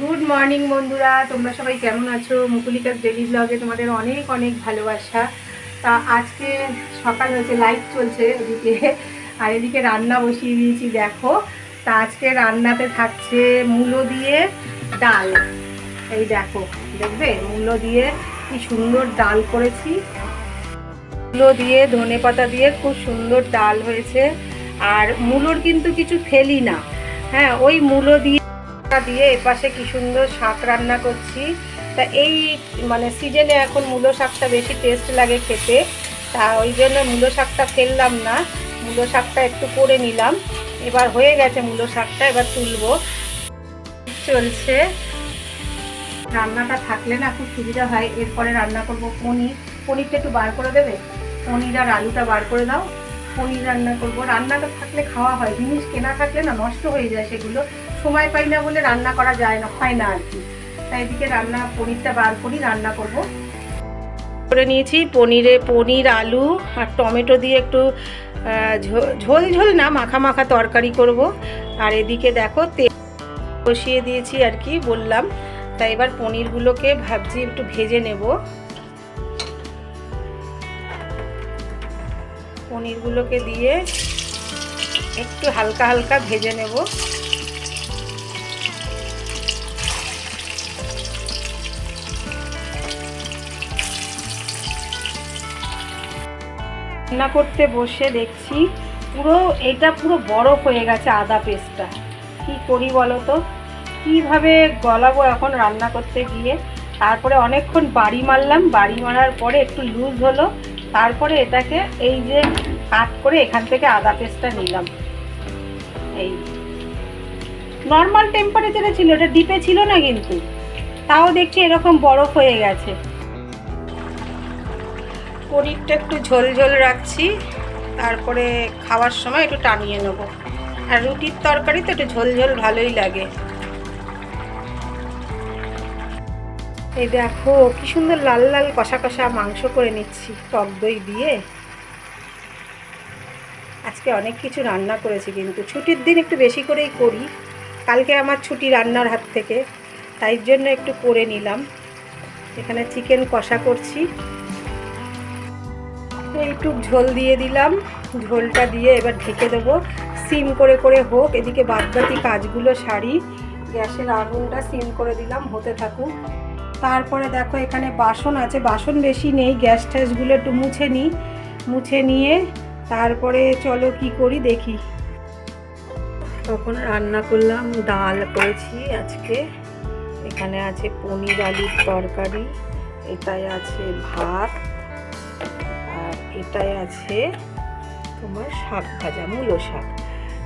Good morning বন্ধুরা। তোমরা সবাই কেমন আছো? মুকুলিকার ডেলি ব্লগে তোমাদের অনেক অনেক ভালোবাসা। তা আজকে সকাল হয়েছে লাইট চলছে এদিকে। আর এদিকে রান্না বসিয়ে দিয়েছি, দেখো। তা আজকে রান্নাতে থাকছে মূলো দিয়ে ডাল। এই দেখো, দেখবে? মূলো দিয়ে কি সুন্দর ডাল করেছি। মূলো দিয়ে, ধনে পাতা দিয়ে খুব সুন্দর ডাল হয়েছে। আর মূলোর কিন্তু কিছু ফেলি না। হ্যাঁ ওই মূলো দিয়ে ঢাকা দিয়ে এপাশে কি সুন্দর শাক রান্না করছি। তা এই মানে সিজনে এখন মূলো শাকটা বেশি টেস্ট লাগে খেতে। তা ওই জন্য মূলো শাকটা ফেললাম না, মূলো শাকটা একটু করে নিলাম। এবার হয়ে গেছে মূলো শাকটা, এবার তুলবো। চলছে। রান্নাটা থাকলে না খুব সুবিধা হয়। এরপরে রান্না করব পনির। পনিরটা একটু বার করে দেবে? পনির আর আলুটা বার করে দাও। পনির রান্না করব। রান্নাটা থাকলে খাওয়া হয়। জিনিস কেনা থাকলে না নষ্ট হয়ে যায় সেগুলো। সময় পাই না বলে রান্না করা যায় না, হয় না আর কি। তাই এদিকে রান্না, পনিরটা বার করি, রান্না করব। করে নিয়েছি, পনিরে পনির, আলু আর টমেটো দিয়ে একটু ঝোল ঝোল না, মাখা মাখা তরকারি করব। আর এদিকে দেখো তেল বসিয়ে দিয়েছি আর কি, বললাম। তাই এবার পনিরগুলোকে ভাবছি একটু ভেজে নেব। পনিরগুলোকে দিয়ে একটু হালকা হালকা ভেজে নেব। রান্না করতে বসে দেখছি পুরো, এটা পুরো বরফ হয়ে গেছে আদা পেস্টটা। কি করি বলো তো? কীভাবে গলাবো এখন রান্না করতে গিয়ে? তারপরে অনেকক্ষণ বাড়ি মারলাম, বাড়ি মারার পরে একটু লুজ হলো, তারপরে এটাকে এই যে কাট করে এখান থেকে আদা পেস্টটা নিলাম। এই নর্মাল টেম্পারেচারে ছিল, এটা ডিপে ছিল না কিন্তু, তাও দেখছি এরকম বরফ হয়ে গেছে। পনিরটা একটু ঝোল ঝোল রাখছি, তারপরে খাওয়ার সময় একটু টানিয়ে নেব। আর রুটির তরকারি তো একটু ঝোল ঝোল ভালোই লাগে। এই দেখো, কি সুন্দর লাল লাল কষা কষা মাংস করে নিচ্ছি, টক দই দিয়ে। আজকে অনেক কিছু রান্না করেছি কিন্তু, ছুটির দিন একটু বেশি করেই করি। কালকে আমার ছুটি রান্নার হাত থেকে, তাই জন্য একটু করে নিলাম। এখানে চিকেন কষা করছি। এইটুক ঝোল দিয়ে দিলাম। ঝোলটা দিয়ে এবার ঢেকে দেবো। সিম করে করে হোক, এদিকে বাদবাকি কাজগুলো সারি। গ্যাসের আগুনটা সিম করে দিলাম, হতে থাকুক। তারপরে দেখো এখানে বাসন আছে। বাসন বেশি নেই, গ্যাস ট্যাসগুলো একটু মুছে নিই। মুছে নিয়ে তারপরে চলো কি করি দেখি। তখন রান্না করলাম ডাল করেছি আজকে। এখানে আছে পনির আলুর তরকারি, এটাই আছে ভাত। এটাই আছে তোমার শাক ভাজা, মূলো শাক।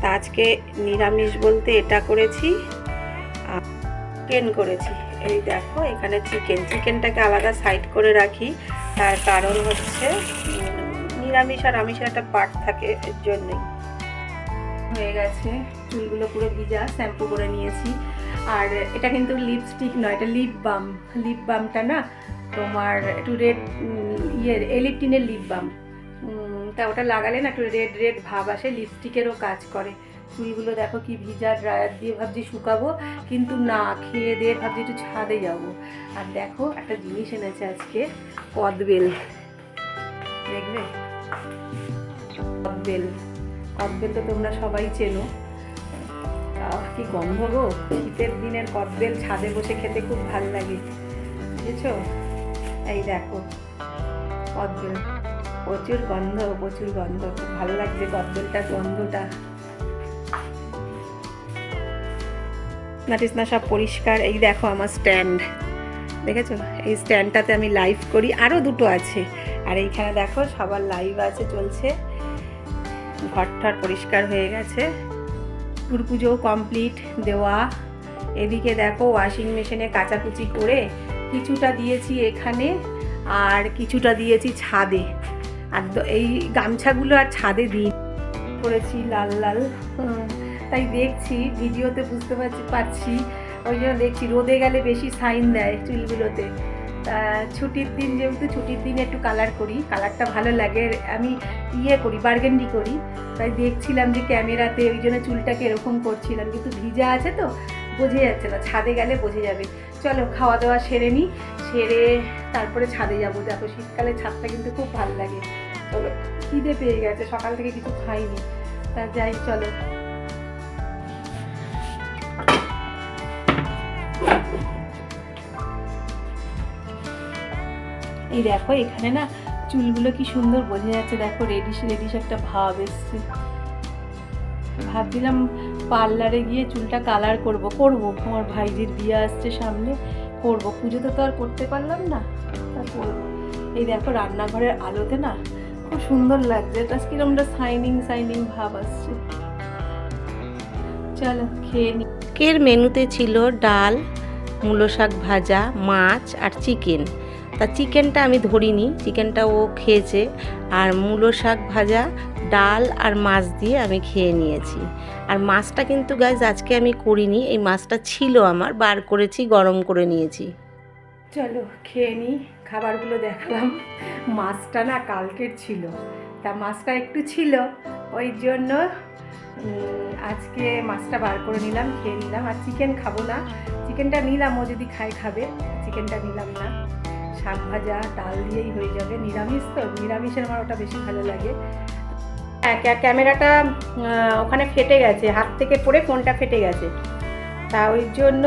তা আজকে নিরামিষ বলতে এটা করেছি চিকেন করেছি। এই দেখো, এখানে চিকেন চিকেনটাকে আলাদা সাইড করে রাখি। তার কারণ হচ্ছে নিরামিষ আর আমিষের একটা পার্ট থাকে এর জন্যই। হয়ে গেছে, চুলগুলো পুরো ভিজা শ্যাম্পু করে নিয়েছি। আর এটা কিন্তু লিপস্টিক নয়, এটা লিপ বাম লিপ বামটা না তোমার একটু রেড ইয়ে এলিপটিনের লিপ বাম তা ওটা লাগালে না একটু রেড রেড ভাব আসে লিপস্টিকেরও কাজ করে। চুলগুলো দেখো কি ভিজা ড্রায়ার দিয়ে ভাবছি শুকাবো, কিন্তু না, খেয়ে দিয়ে ভাবছি একটু ছাদে যাব। আর দেখো, একটা জিনিস এনেছে আজকে কদবেল দেখবে? কদবেল কদবেল তো তোমরা সবাই চেনো। আহ, কি গন্ধ গো? শীতের দিনের কদবেল ছাদে বসে খেতে খুব ভালো লাগে। বুঝেছ? এই দেখো কদবেল। প্রচুর গন্ধ প্রচুর গন্ধ। খুব ভালো লাগছে কদবেলটার গন্ধটা। না সব পরিষ্কার। এই দেখো আমার স্ট্যান্ড। দেখেছ? এই স্ট্যান্ডটাতে আমি লাইভ করি। আরও দুটো আছে। আর এইখানে দেখো সবার লাইভ আছে চলছে। ঘরটার পরিষ্কার হয়ে গেছে। পুজোও কমপ্লিট দেওয়া। এদিকে দেখো ওয়াশিং মেশিনে কাচাকুচি করে কিছুটা দিয়েছি এখানে, আর কিছুটা দিয়েছি ছাদে। আর এই গামছাগুলো আর ছাদে দিই। করেছি লাল লাল। তাই দেখছি, ভিডিওতে বুঝতে পারছি পারছি। ওই জন্য দেখছি, রোদে গেলে বেশি সাইন দেয় চুলগুলোতে। ছুটির দিন যেহেতু ছুটির দিন একটু কালার করি কালারটা ভালো লাগে, আমি ইয়ে করি বার্গেন্ডি করি। তাই দেখছিলাম যে ক্যামেরাতে ওই জন্য চুলটাকে এরকম করছিলাম, কিন্তু ভিজা আছে তো, বোঝা যাচ্ছে না, ছাদে গেলে বোঝা যাবে। চলো খাওয়া দাওয়া সেরে নিই সেরে তারপরে ছাদে যাব। দেখো, শীতকালে ছাদটা কিন্তু খুব ভালো লাগে। চলো, খিদে পেয়ে গেছে, সকাল থেকে কিছু খাইনি। তা যাই, চলো। এই দেখো, এখানে না চুলগুলো কি সুন্দর বোঝা যাচ্ছে। দেখো রেডিশ রেডিশ একটা ভাব এসছে। ভাবছিলাম পার্লারে গিয়ে চুলটা কালার করব। করব, আমার ভাইজির বিয়ে আসছে সামনে। করব। পুজোতে তো আর করতে পারলাম না। এই দেখো রান্নাঘরের আলোতে না খুব সুন্দর লাগছে। এটা কিরমটা সাইনিং সাইনিং ভাব আসছে। চলো খেয়ে নি। কের মেনুতে ছিল ডাল, মূলো শাক ভাজা, মাছ আর চিকেন তা চিকেনটা আমি ধরিনি, চিকেনটা ও খেয়েছে। আর মূলো শাক ভাজা, ডাল আর মাছ দিয়ে আমি খেয়ে নিয়েছি। আর মাছটা কিন্তু গাছ আজকে আমি করিনি, এই মাছটা ছিল আমার, বার করেছি, গরম করে নিয়েছি। চলো, খেয়ে নিই খাবারগুলো দেখলাম। মাছটা না কালকের ছিল, তা মাছটা একটু ছিল, ওই জন্য আজকে মাছটা বার করে নিলাম, খেয়ে নিলাম। আর চিকেন খাব না চিকেনটা নিলাম, ও যদি খায়, খাবে চিকেনটা নিলাম না। শাক ভাজা, ডাল দিয়েই হয়ে যাবে। নিরামিষ তো? নিরামিষের আমার ওটা বেশি ভালো লাগে। হ্যাঁ ক্যামেরাটা ওখানে ফেটে গেছে। হাত থেকে পড়ে ফোনটা ফেটে গেছে। তা ওই জন্য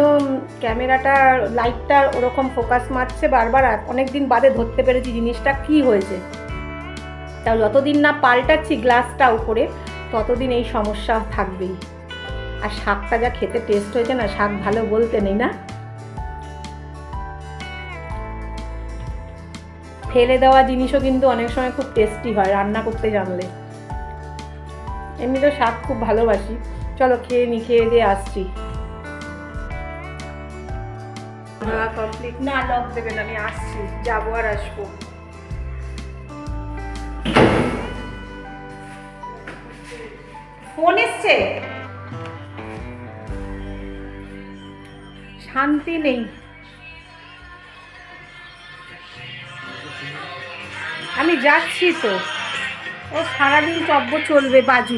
ক্যামেরাটা, লাইটটা ওরকম ফোকাস মারছে বারবার। অনেক দিন বাদে ধরতে পেরেছি জিনিসটা কি হয়েছে। তা যতদিন না পাল্টাচ্ছি গ্লাসটা উপরে, ততদিন এই সমস্যা থাকবেই। আর শাকটা যা খেতে টেস্ট হয়েছে না, শাক ভালো বলতে নেই না। ফেলে দেওয়া জিনিসও কিন্তু অনেক সময় খুব টেস্টি হয় রান্না করতে জানলে। এমনি তো শাক খুব ভালোবাসি। চলো খেয়ে নি খেয়ে দিয়ে আসছি। কমপ্লিট না লক দেবেন আমি আসছি। যাব আর আসব। ফোন এসছে? শান্তি নেই। আমি যাচ্ছি তো। ও সারাদিন চব্য চলবে বাজু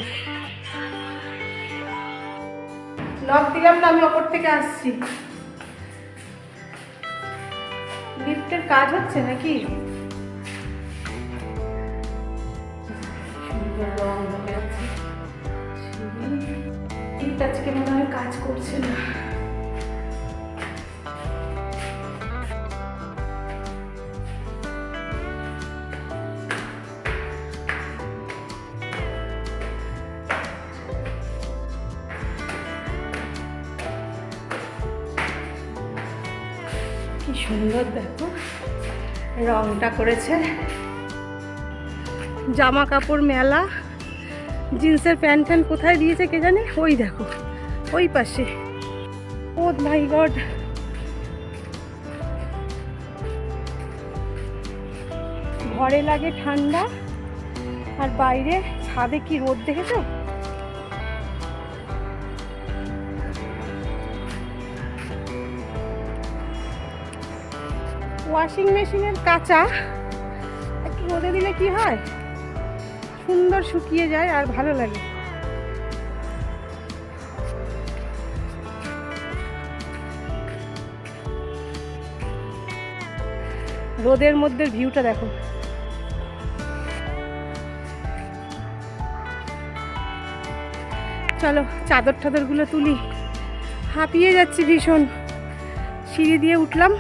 লক দিলাম তো আমি ওপর থেকে আসছি। লিফটের কাজ হচ্ছে নাকি? আজকে মনে হয় কাজ করছে না। রংটা করেছে। জামা কাপড় মেলা, জিন্সের প্যান্ট ফ্যান্ট কোথায় দিয়েছে কে জানে? ওই দেখো, ওই পাশে। Oh my god. ঘরে লাগে ঠান্ডা, আর বাইরে ছাদে কি রোদ দেখেছ? ওয়াশিং মেশিনের কাঁচা, একটু রোদে দিলে কি হয়? সুন্দর শুকিয়ে যায় আর ভালো লাগে। রোদের মধ্যে ভিউটা দেখো। চলো চাদর টাদরগুলো তুলি। হাঁপিয়ে যাচ্ছি ভীষণ। সিঁড়ি দিয়ে উঠলাম।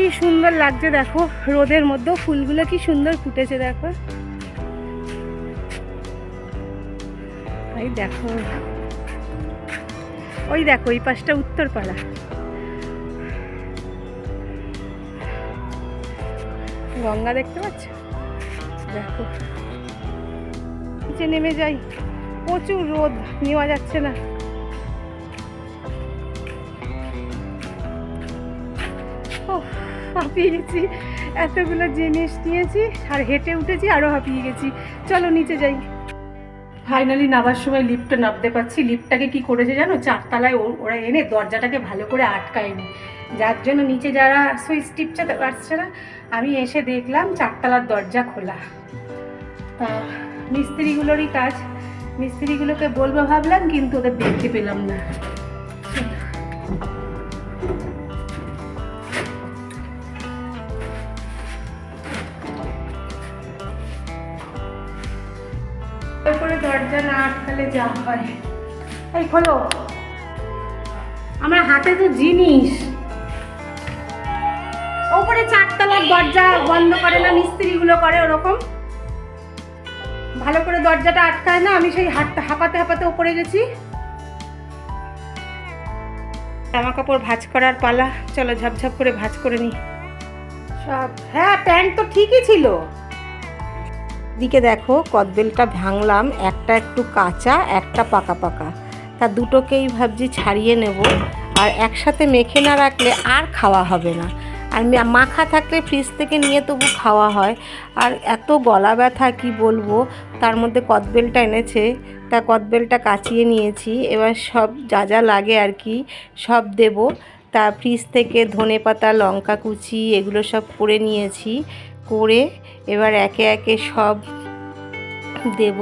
কি সুন্দর লাগছে দেখো, রোদের মধ্যেও ফুলগুলো কি সুন্দর ফুটেছে দেখো। এই দেখো। ওই দেখো, এই পাশটা উত্তরপাড়া। গঙ্গা দেখতে পাচ্ছ? দেখো। নেমে যাই। প্রচুর রোদ, নেওয়া যাচ্ছে না। হাঁপিয়ে গেছি এতগুলো জিনিস নিয়েছি আর হেঁটে উঠেছি আরও হাঁপিয়ে গেছি। চলো নিচে যাই। ফাইনালি নামার সময় লিফটে নামতে পারছি। লিফটটাকে কি করেছে জানো? চারতলায় ওরা এনে দরজাটাকে ভালো করে আটকায়নি। যার জন্য নিচে যারা সুইচ টিপছে পারছে না। আমি এসে দেখলাম চারতলার দরজা খোলা। তা মিস্ত্রিগুলোরই কাজ। মিস্ত্রিগুলোকে বলব, ভাবলাম কিন্তু ওদের দেখতে পেলাম না। দরজা না আটকালে যা হয়। এই, খোলো। আমার হাতে তো জিনিস। ওপরে চারতলার দরজা বন্ধ করে না, মিস্ত্রিগুলো করে ওরকম। ভালো করে দরজাটা আটকায় না, আমি সেই হাতটা হাঁপাতে হাঁপাতে ওপরে গেছি। জামা কাপড় ভাঁজ করার পালা। চলো ঝাপঝাপ করে ভাঁজ করে নি। সব হ্যাঁ প্যান্ট তো ঠিকই ছিল। দিকে দেখো, কদবেলটা ভাঙলাম, একটা একটু কাঁচা, একটা পাকা পাকা। তা দুটোকেই ভাবছি ছাড়িয়ে নেব, আর একসাথে মেখে না রাখলে আর খাওয়া হবে না। আর মাখা থাকলে ফ্রিজ থেকে নিয়ে তবু খাওয়া হয়। আর এত গলা ব্যথা, কি বলব? তার মধ্যে কদবেলটা এনেছে, তা কদবেলটা কাচিয়ে নিয়েছি। এবার সব যা যা লাগে আর কি, সব দেব। তা ফ্রিজ থেকে ধনে পাতা লঙ্কা কুচি, এগুলো সব করে নিয়েছি। করে এবার একে একে সব দেব।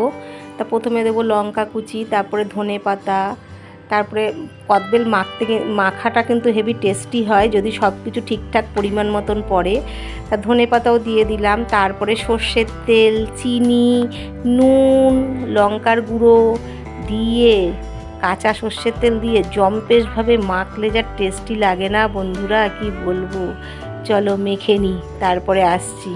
তা প্রথমে দেবো লঙ্কা কুচি, তারপরে ধনে পাতা, তারপরে কদবেল মাখতে মাখাটা কিন্তু হেভি টেস্টি হয়, যদি সব কিছু ঠিকঠাক পরিমাণ মতন পড়ে। তা ধনে পাতাও দিয়ে দিলাম, তারপরে সর্ষের তেল, চিনি, নুন, লঙ্কার গুঁড়ো দিয়ে কাঁচা সর্ষের তেল দিয়ে জম্পেশভাবে মাখলে যা টেস্টি লাগে না বন্ধুরা, কি বলব? চলো মেখে নিই তারপরে আসছি।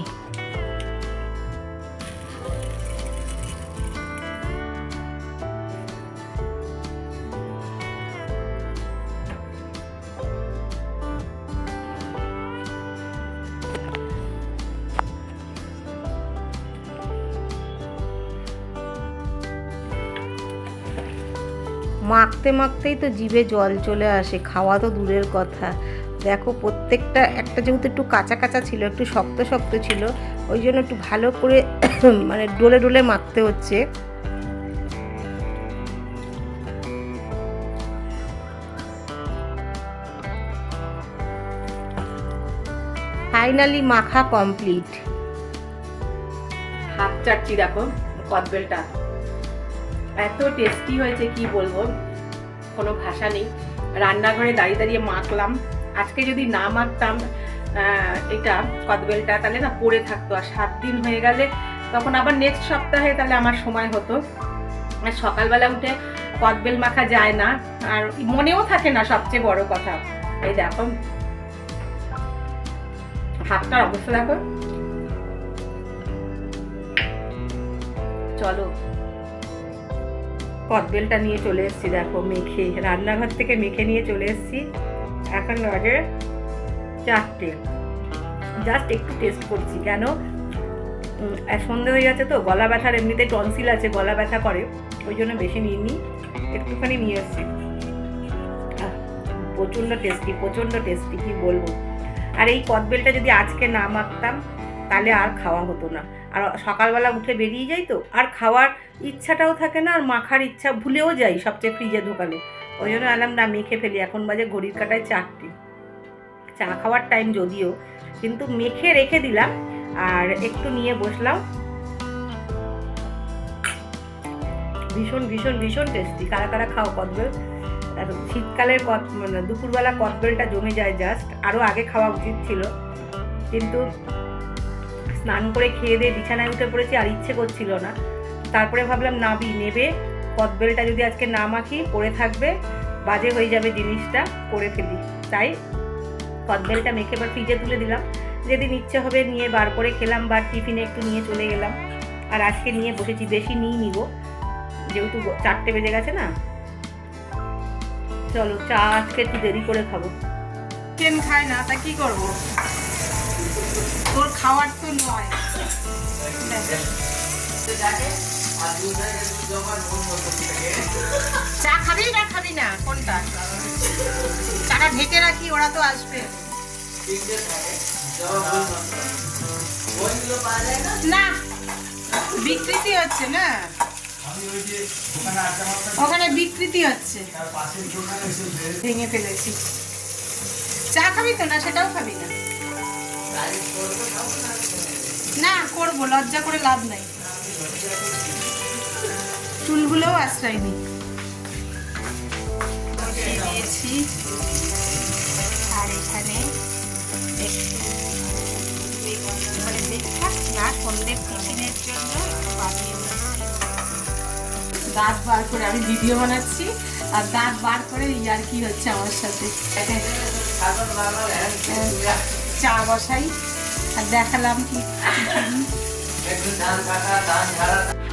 মাখতে মাখতেই তো জিভে জল চলে আসে, খাওয়া তো দূরের কথা। দেখো প্রত্যেকটা, একটা যেহেতু একটু কাঁচা কাঁচা ছিল, একটু শক্ত শক্ত ছিল, ওই জন্য একটু ভালো করে মানে ডোলে ডোলে মাখতে হচ্ছে। ফাইনালি মাখা কমপ্লিট হাত চাটছি দেখো, কদবেলটা। এত টেস্টি হয়েছে, কি বলব? কোনো ভাষা নেই। রান্নাঘরে দাঁড়িয়ে দাঁড়িয়ে মাখলাম। আজকে যদি না মারতাম এটা কদবেলটা তাহলে না পড়ে থাকতো আর সাত দিন হয়ে গেলে তখন আবার নেক্সট সপ্তাহে তাহলে আমার সময় হতো। আর সকালবেলা উঠে কদবেল মাখা যায় না, আর মনেও থাকে না সবচেয়ে বড় কথা। এই দেখো। হাতটার অবস্থা দেখো। চলো। কদবেলটা নিয়ে চলে এসেছি, দেখো, মেখে, রান্নাঘর থেকে মেখে নিয়ে চলে এসেছি। এখন বাজে চারটে। জাস্ট একটু টেস্ট করছি, কেন? সন্ধে হয়ে যাচ্ছে তো, গলা ব্যথার এমনিতে টনসিল আছে, গলা ব্যথা করে, ওই জন্য বেশি নিয়ে নিই একটুখানি নিয়ে এসেছি। প্রচণ্ড টেস্টি প্রচণ্ড টেস্টি কি বলব? আর এই কদবেলটা যদি আজকে না মাখতাম, তাহলে আর খাওয়া হতো না। আর সকালবেলা উঠে বেরিয়ে যাই তো, আর খাওয়ার ইচ্ছাটাও থাকে না, আর মাখার ইচ্ছা ভুলেও যাই সবচেয়ে ফ্রিজে ঢোকালে। ওই জন্য আলাম না, মেখে ফেলি। এখন বাজে ঘড়ির কাটায় চারটে। চা খাওয়ার টাইম যদিও, কিন্তু মেখে রেখে দিলাম। আর একটু নিয়ে বসলাম। ভীষণ ভীষণ ভীষণ টেস্টি কারা কারা খাও কদবেল শীতকালের কদ মানে দুপুরবেলা কদবেলটা জমে যায় জাস্ট আরও আগে খাওয়া উচিত ছিল। কিন্তু স্নান করে খেয়ে দিয়ে বিছানায় উঠে পড়েছি আর ইচ্ছে করছিল না। তারপরে ভাবলাম নাবি নেবে। কদবেলটা যদি আজকে না মাখি, পড়ে থাকবে, বাজে হয়ে যাবে জিনিসটা, করে ফেলি। তাই কদবেলটা মেখে এবার ফ্রিজে তুলে দিলাম। যেদিন ইচ্ছে হবে নিয়ে বার করে খেলাম বা টিফিনে একটু নিয়ে চলে গেলাম। আর আজকে নিয়ে বসেছি, বেশি নিই নিব। যেহেতু চারটে বেজে গেছে না। চলো, চা আজকে একটু দেরি করে খাব। চিকেন খায় না? তা কি করব? তোর খাওয়ার তো নয়। চা খাবি না খাবি না? কোনটা? চাটা ঢেকে রাখি, ওরা তো আসবে। না বিকৃতি হচ্ছে না। ওখানে বিকৃতি হচ্ছে। ভেঙে ফেলেছি। চা খাবি তো না? সেটাও খাবি না? না, করব, লজ্জা করে লাভ নাই। চুলগুলোও আশ্রয় নি দিয়েছি এখানে মানে ব্রেকফাস্ট না সন্ধ্যের টিফিনের জন্য বানিয়ে দাঁত বার করে আমি ভিডিও বানাচ্ছি আর দাঁত বার করে ইয়ার কি হচ্ছে আমার সাথে? চা বসাই আর দেখালাম কি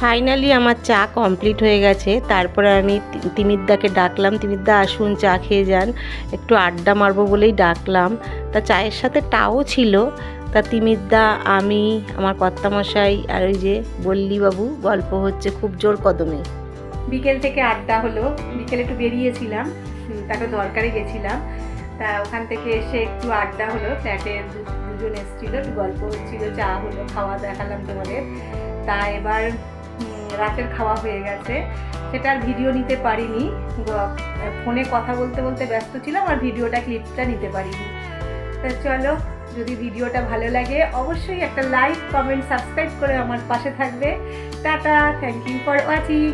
ফাইনালি আমার চা কমপ্লিট হয়ে গেছে। তারপরে আমি তিমিরদাকে ডাকলাম, তিমিরদা আসুন, চা খেয়ে যান। একটু আড্ডা মারবো বলেই ডাকলাম। তা চায়ের সাথে টাও ছিল। তা তিমিরদা, আমি, আমার কর্তামশাই আর ওই যে বল্লীবাবু গল্প হচ্ছে খুব জোর কদমে। বিকেল থেকে আড্ডা হলো। বিকেলে একটু বেরিয়েছিলাম। তারপর দরকারে গেছিলাম। তা ওখান থেকে এসে একটু আড্ডা হলো। ফ্ল্যাটে দুজন এসেছিল, একটু গল্প হচ্ছিল, চা হলো, খাওয়া দেখালাম তোমাদের। তা এবার রাতের খাওয়া হয়ে গেছে। সেটা আর ভিডিও নিতে পারিনি। ফোনে কথা বলতে বলতে ব্যস্ত ছিলাম আর ভিডিওটা ক্লিপটা নিতে পারিনি। তা চলো, যদি ভিডিওটা ভালো লাগে, অবশ্যই একটা লাইক কমেন্ট সাবস্ক্রাইব করে আমার পাশে থাকবে। Tata thank you for watching